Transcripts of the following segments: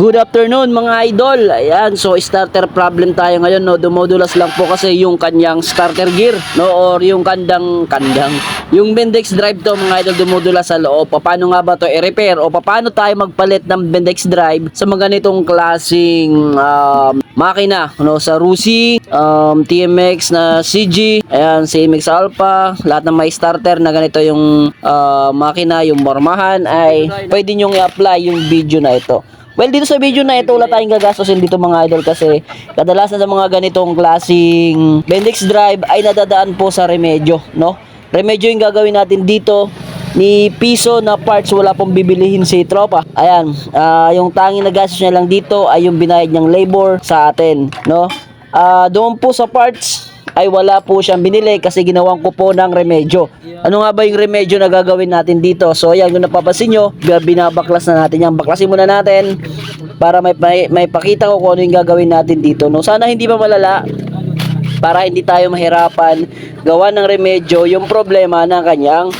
Good afternoon mga idol. Ayan, so starter problem tayo ngayon no. Dumudulas lang po kasi yung kanyang starter gear no or yung kandang kandang. Yung Bendex drive to mga idol dumudulas sa loob. Paano nga ba to i-repair o paano tayo magpalit ng Bendex drive sa mga ganitong klasing um, makina no sa Rusi, um, TMX na CG, ayan CMX Alpha, lahat ng may starter na ganito yung uh, makina, yung mormahan ay pwede nyo i-apply yung video na ito. Well, dito sa video na ito, wala tayong gagastusin dito mga idol kasi kadalasan sa mga ganitong klaseng Bendix Drive ay nadadaan po sa remedyo, no? Remedyo yung gagawin natin dito ni piso na parts wala pong bibilihin si tropa. Ayan, ah, yung tanging nagastos niya lang dito ay yung binayad niyang labor sa atin, no? Ah, doon po sa parts ay wala po siyang binili kasi ginawan ko po ng remedyo. Ano nga ba yung remedyo na gagawin natin dito? So ayan, kung napapansin nyo, binabaklas na natin yan. Baklasin muna natin para may, may, may pakita ko kung ano yung gagawin natin dito. No? Sana hindi pa malala para hindi tayo mahirapan gawa ng remedyo yung problema ng kanyang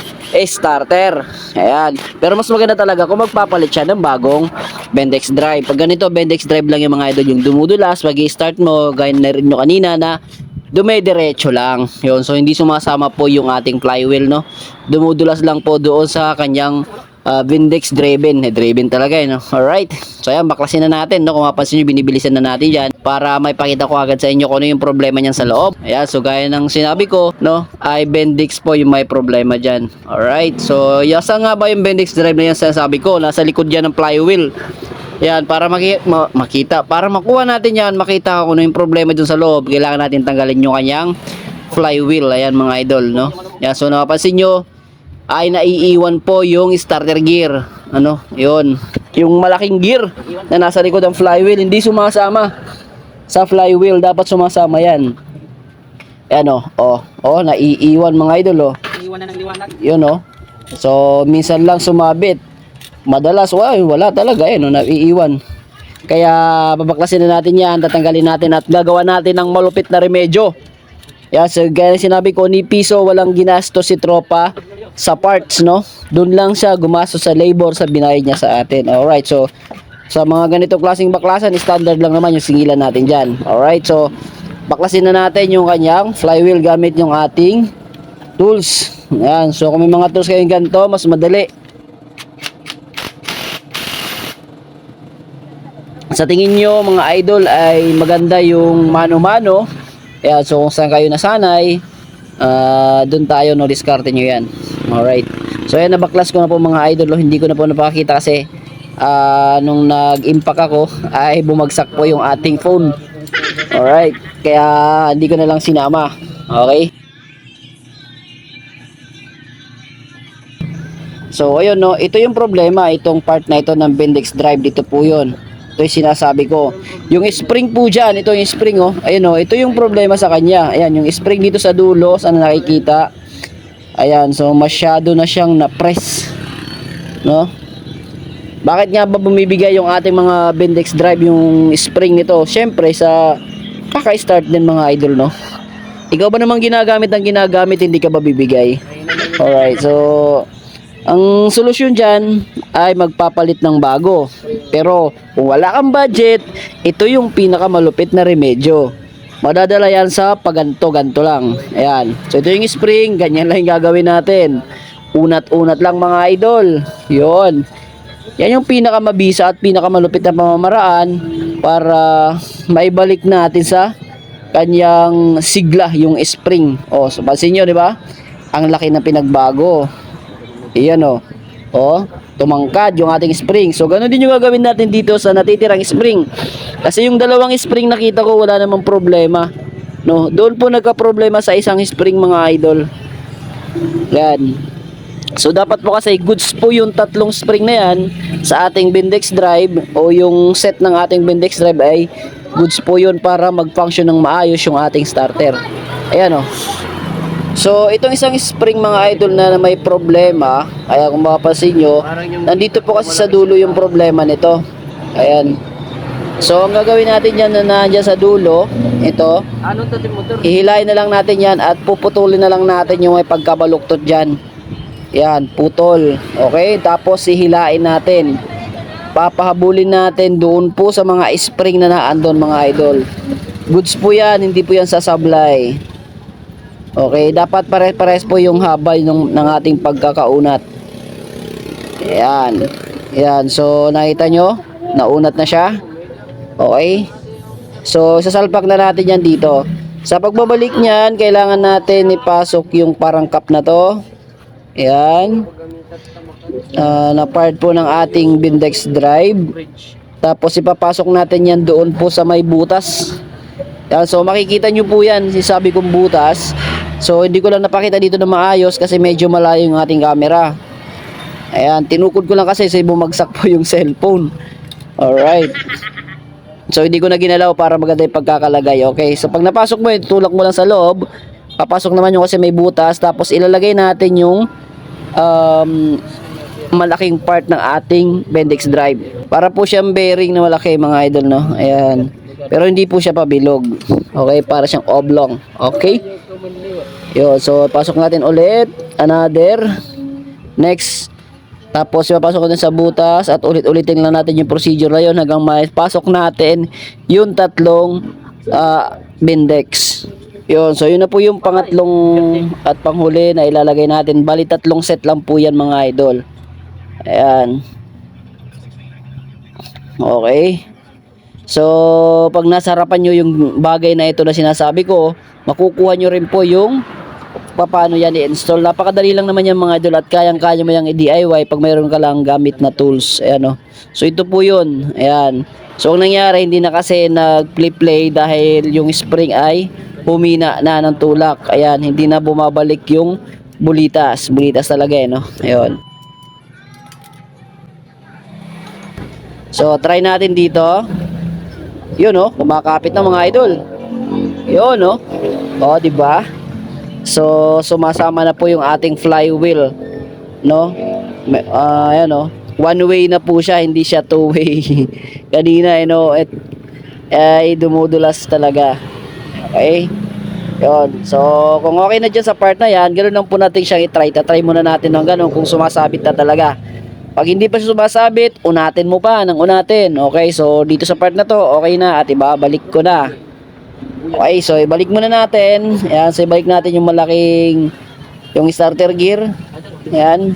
starter. Ayan. Pero mas maganda talaga kung magpapalit siya ng bagong Bendex drive. Pag ganito, Bendex drive lang yung mga idol yung dumudulas. Pag i-start mo, gaya na rin nyo kanina na dumediretso lang. Yun. So, hindi sumasama po yung ating flywheel, no? Dumudulas lang po doon sa kanyang uh, Vindex driven. Eh, driven talaga, eh, no? Alright. So, ayan, baklasin na natin, no? Kung mapansin nyo, binibilisan na natin dyan para may pakita ko agad sa inyo kung ano yung problema niyan sa loob. Ayan, so gaya ng sinabi ko, no? Ay Bendix po yung may problema dyan. Alright. So, yasa nga ba yung Bendix drive na yan sinasabi ko? Nasa likod dyan ng flywheel. Yan, para maki ma- makita, para makuha natin yan, makita kung ano yung problema dun sa loob, kailangan natin tanggalin yung kanyang flywheel. Ayan mga idol, no? Yan, so napapansin nyo, ay naiiwan po yung starter gear. Ano, yun. Yung malaking gear na nasa likod ng flywheel, hindi sumasama sa flywheel. Dapat sumasama yan. Ayan o, oh, oh, naiiwan mga idol, oh. Iwan na ng liwanag. Yun oh. So minsan lang sumabit. Madalas wala, wala talaga eh no, naiiwan. Kaya babaklasin na natin 'yan, tatanggalin natin at gagawa natin ng malupit na remedyo. Yeah, so gaya sinabi ko ni Piso walang ginastos si tropa sa parts no. Doon lang siya gumastos sa labor sa binayad niya sa atin. Alright, so sa mga ganito klaseng baklasan, standard lang naman yung singilan natin diyan. Alright, so baklasin na natin yung kanyang flywheel gamit yung ating tools. Yan. So, kung may mga tools kayong ganito, mas madali. Sa tingin nyo, mga idol, ay maganda yung mano-mano. Yan. So, kung saan kayo nasanay, ah doon tayo, no, diskarte nyo yan. Alright. So, yan, nabaklas ko na po mga idol. Hindi ko na po napakita kasi ah nung nag-impact ako, ay bumagsak po yung ating phone. Alright. Kaya, hindi ko na lang sinama. Okay? So ayun no, ito yung problema, itong part na ito ng Bendix drive dito po 'yon. Ito yung sinasabi ko. Yung spring po diyan, ito yung spring oh. Ayun no, ito yung problema sa kanya. Ayan, yung spring dito sa dulo, sana nakikita. Ayan, so masyado na siyang na-press. No? Bakit nga ba bumibigay yung ating mga Bendix drive yung spring nito? Syempre sa kaka-start din mga idol no. Ikaw ba namang ginagamit ng ginagamit hindi ka ba bibigay? Alright, so ang solusyon dyan ay magpapalit ng bago. Pero kung wala kang budget, ito yung pinakamalupit na remedyo. Madadala yan sa paganto-ganto lang. Ayan. So ito yung spring, ganyan lang yung gagawin natin. Unat-unat lang mga idol. Yon. Yan yung pinakamabisa at pinakamalupit na pamamaraan para maibalik natin sa kanyang sigla, yung spring. O, so pansin nyo, di ba? Ang laki na pinagbago. Iyan o. O, tumangkad yung ating spring. So, ganun din yung gagawin natin dito sa natitirang spring. Kasi yung dalawang spring nakita ko wala namang problema. No, doon po nagka-problema sa isang spring mga idol. Yan. So dapat po kasi goods po yung tatlong spring na yan sa ating Bindex drive o yung set ng ating Bindex drive ay goods po yun para mag-function ng maayos yung ating starter. Ayan o. So, itong isang spring mga idol na may problema, kaya kung mapapansin nyo, nandito po kasi sa dulo yung problema nito. Ayan. So, ang gagawin natin yan na nandiyan sa dulo, ito, ihilahin na lang natin yan at puputulin na lang natin yung may pagkabaluktot dyan. Yan, putol. Okay, tapos ihilain natin. papahabulin natin doon po sa mga spring na naandon mga idol. Goods po yan, hindi po yan sa sablay. Okay, dapat pare-pares po yung haba ng, ng ating pagkakaunat. Ayan. Ayan, so nakita nyo, naunat na siya. Okay. So, sasalpak na natin yan dito. Sa pagbabalik niyan, kailangan natin ipasok yung parang cup na to. Ayan. Ah, na part po ng ating Bindex drive. Tapos ipapasok natin yan doon po sa may butas. Yan, so makikita nyo po yan, sabi kong butas. So hindi ko lang napakita dito na maayos kasi medyo malayo yung ating camera. Ayan, tinukod ko lang kasi sa bumagsak po yung cellphone. Alright. So hindi ko na ginalaw para maganda yung pagkakalagay. Okay, so pag napasok mo, tulak mo lang sa loob. Papasok naman yung kasi may butas. Tapos ilalagay natin yung um, malaking part ng ating Bendix drive. Para po siyang bearing na malaki mga idol, no? Ayan. Pero hindi po siya pabilog. Okay, para siyang oblong. Okay? Yo, so pasok natin ulit. Another. Next. Tapos ipapasok natin sa butas at ulit-ulitin lang natin yung procedure na yun hanggang pasok natin yung tatlong ah, Bindex. Yun, so yun na po yung pangatlong at panghuli na ilalagay natin. Bali tatlong set lang po yan mga idol. Ayan. Okay. So, pag nasa harapan nyo yung bagay na ito na sinasabi ko, makukuha nyo rin po yung paano yan i-install. Napakadali lang naman yan mga idol at kayang-kaya mo yung i-DIY pag mayroon ka lang gamit na tools. Ayan o. So, ito po yun. Ayan. So, ang nangyari, hindi na kasi nag-play-play dahil yung spring ay humina na ng tulak. Ayan, hindi na bumabalik yung bulitas. Bulitas talaga eh, no? Ayun. So, try natin dito. Yun, oh, kumakapit na mga idol. Yun, oh. Oh, di ba? So, sumasama na po yung ating flywheel, no? Ah, ayan, oh. One way na po siya, hindi siya two way. Kanina, you know, et, ay dumudulas talaga. Okay? Yun. So, kung okay na dyan sa part na yan, ganoon lang po natin siyang itry. Tatry muna natin ng ganun kung sumasabit na talaga. Pag hindi pa siya sumasabit, unatin mo pa ng unatin. Okay, so dito sa part na to, okay na at ibabalik ko na. Okay, so ibalik muna natin. Ayan, so ibalik natin yung malaking yung starter gear. Ayan.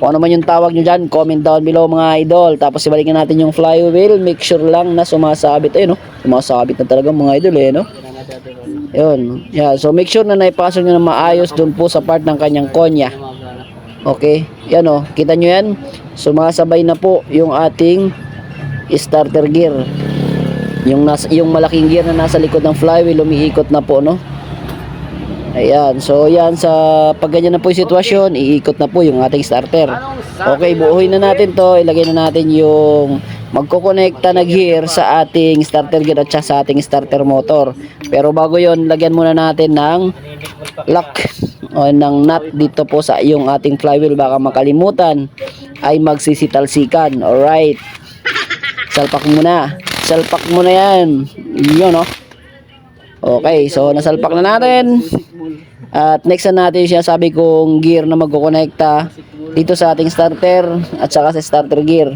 Kung ano man yung tawag nyo dyan, comment down below mga idol. Tapos ibalikin natin yung flywheel. Make sure lang na sumasabit. Ayun, no? Sumasabit na talaga mga idol, eh, no? Yun. Yeah, so make sure na naipasok nyo na maayos dun po sa part ng kanyang konya. Okay? Yan o. Kita nyo yan? Sumasabay na po yung ating starter gear. Yung, nas, yung malaking gear na nasa likod ng flywheel, umiikot na po, no? Ayan. So, yan. Sa pag ganyan na po yung sitwasyon, iikot na po yung ating starter. Okay, buuhin na natin to. Ilagay na natin yung magkokonekta na gear sa ating starter gear at sa ating starter motor. Pero bago yon lagyan muna natin ng lock o ng nut dito po sa yung ating flywheel. Baka makalimutan ay magsisitalsikan. Alright. Salpak muna. Salpak muna yan. Yun, no? Okay, so nasalpak na natin. At next na natin siya sabi kong gear na magkokonekta dito sa ating starter at saka sa starter gear.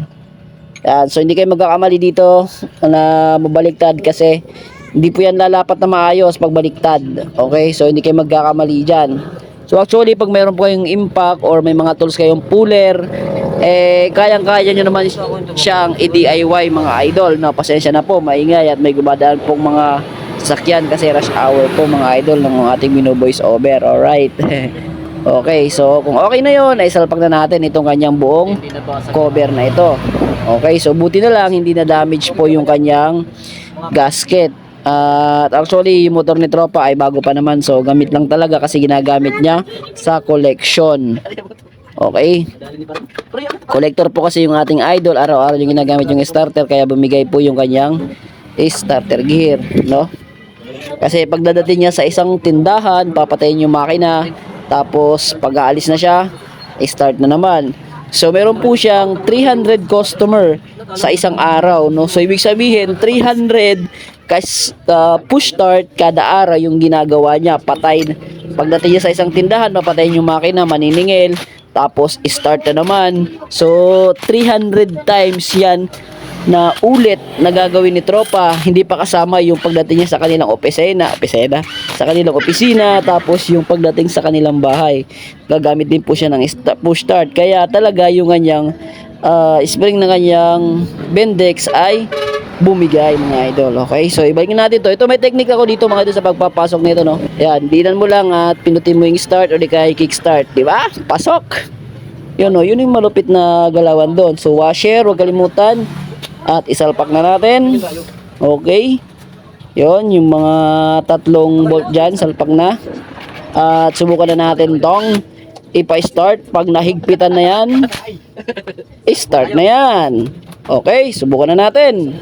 Yan, so hindi kayo magkakamali dito na mabaliktad kasi hindi po yan lalapat na maayos pag baliktad. Okay, so hindi kayo magkakamali dyan. So actually pag mayroon po kayong impact or may mga tools kayong puller, eh kayang-kaya nyo naman siyang i-DIY mga idol. No, pasensya na po, maingay at may gumadaan pong mga sasakyan kasi rush hour po mga idol ng ating mino voice over. Alright. okay, so kung okay na yon ay salpak na natin itong kanyang buong cover na ito. Okay, so buti na lang hindi na damage po yung kanyang gasket. At actually, yung motor ni Tropa ay bago pa naman. So, gamit lang talaga kasi ginagamit niya sa collection. Okay? Collector po kasi yung ating idol. Araw-araw yung ginagamit yung starter. Kaya bumigay po yung kanyang starter gear. No? Kasi pagdadating niya sa isang tindahan, papatayin yung makina. Tapos, pag aalis na siya, start na naman. So, meron po siyang 300 customer sa isang araw, no? So, ibig sabihin, 300 kas uh, push start kada araw yung ginagawa niya. Patay. Pagdating niya sa isang tindahan, mapatayin yung makina, maniningil. Tapos start na naman. So 300 times yan na ulit na ni tropa hindi pa kasama yung pagdating niya sa kanilang opisina opisina sa kanilang opisina tapos yung pagdating sa kanilang bahay gagamit din po siya ng push start kaya talaga yung kanyang ah, spring ng kanyang Bendex ay bumigay mga idol okay so ibalikin natin to ito may technique ako dito mga idol sa pagpapasok nito no yan dinan mo lang at pinutin mo yung start o di kaya kick start di ba pasok yun o, yun yung malupit na galawan doon. So, washer, huwag kalimutan. At isalpak na natin. Okay. Yun, yung mga tatlong bolt dyan, salpak na. At subukan na natin tong ipa-start. Pag nahigpitan na yan, start na yan. Okay, subukan na natin.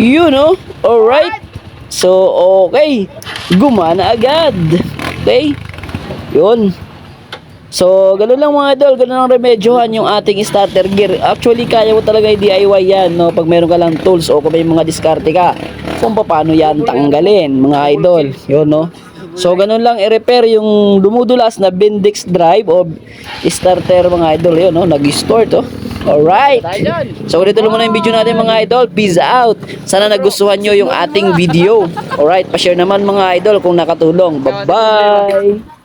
Yun no? Alright. So, okay. Gumana agad. Okay? Yun. So, ganun lang mga idol, ganun ang remedyohan yung ating starter gear. Actually, kaya mo talaga i-DIY yan, no? Pag meron ka lang tools o kung may mga diskarte ka. Kung paano yan tanggalin, mga idol. Yun, no? So, ganun lang i-repair yung dumudulas na Bendix drive o starter, mga idol. Yun, no? Nag-store to. Alright. So, ganito lang muna yung video natin, mga idol. Peace out. Sana nagustuhan nyo yung ating video. Alright, pa-share naman, mga idol, kung nakatulong. Bye-bye.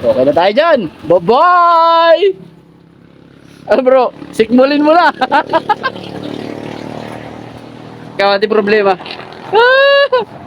Okay na tayo dyan. Bye-bye! Ano bro, sikmulin mo na. Ikaw, problema. Ah!